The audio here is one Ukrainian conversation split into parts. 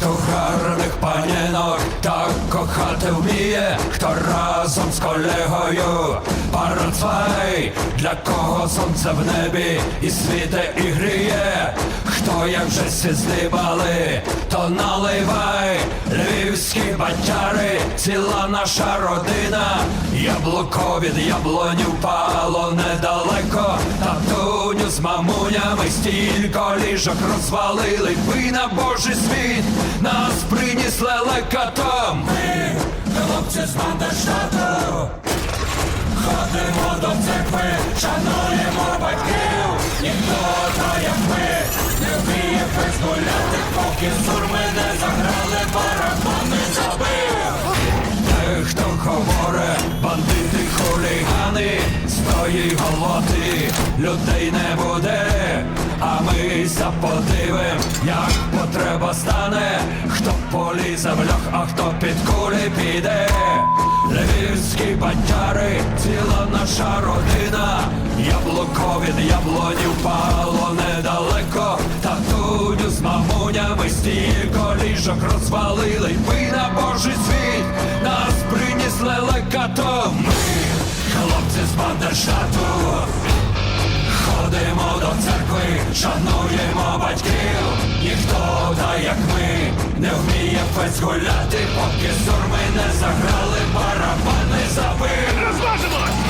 Хто гарних панінок так кохати вміє, хто разом з колегою парацвай, для кого сонце в небі і світе і гріє, хто як вже всі здибали, то наливай, львівські батяри, ціла наша родина, яблуко від яблоні впало недалеко, татуню з мамунями стільки ліжок розвалили, ви на божий світ нас приніс лелекатом. Ми, хлопці з Мандельштату, ходимо до церкви, шануємо батьків, ніхто та як ми, не вміє без поки сурми не заграли, барабан не забив. Хто говорить, бандити, хулігани, з голоти людей не буде, а ми заподивим, як потреба стане, хто полізе в льох, а хто під кулі піде. Львівські бандяри, ціла наша родина, яблуко від яблоні впало недалеко, татуню з мамунями стільки ліжок розвалили, ви на божий світ шануємо батьків, ніхто та як ми не вміє фець гуляти, поки сурми не заграли, барабани забили. Розважимось!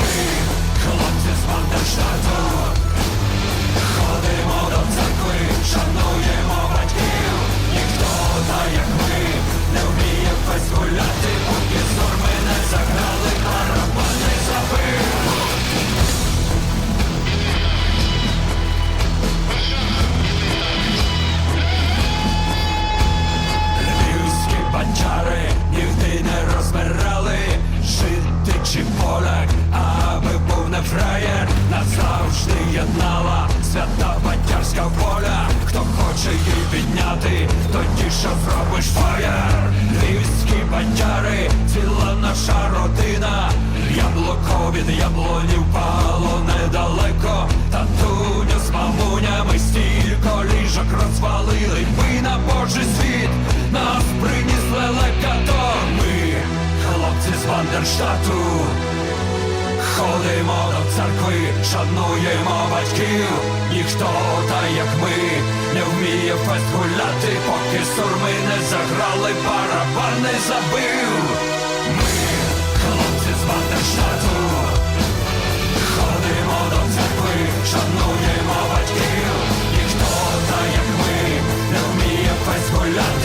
Бандярська воля. Хто хоче її підняти, тоді що зробиш? Фаєр! Львівські бандяри, ціла наша родина. Яблуко від яблоні впало недалеко. Татуню з мамунями стільки ліжок розвалили. Ви на божий світ нас приніс лелекато Ми, хлопці з Бандерштату Ходимо церкви, шануємо батьків, ніхто та як ми не вміє фест гуляти, поки сурми не заграли, барабан не забив. Ми, хлопці з Бандерштату, ходимо до церкви, шануємо батьків, ніхто та як ми не вміє фест гуляти,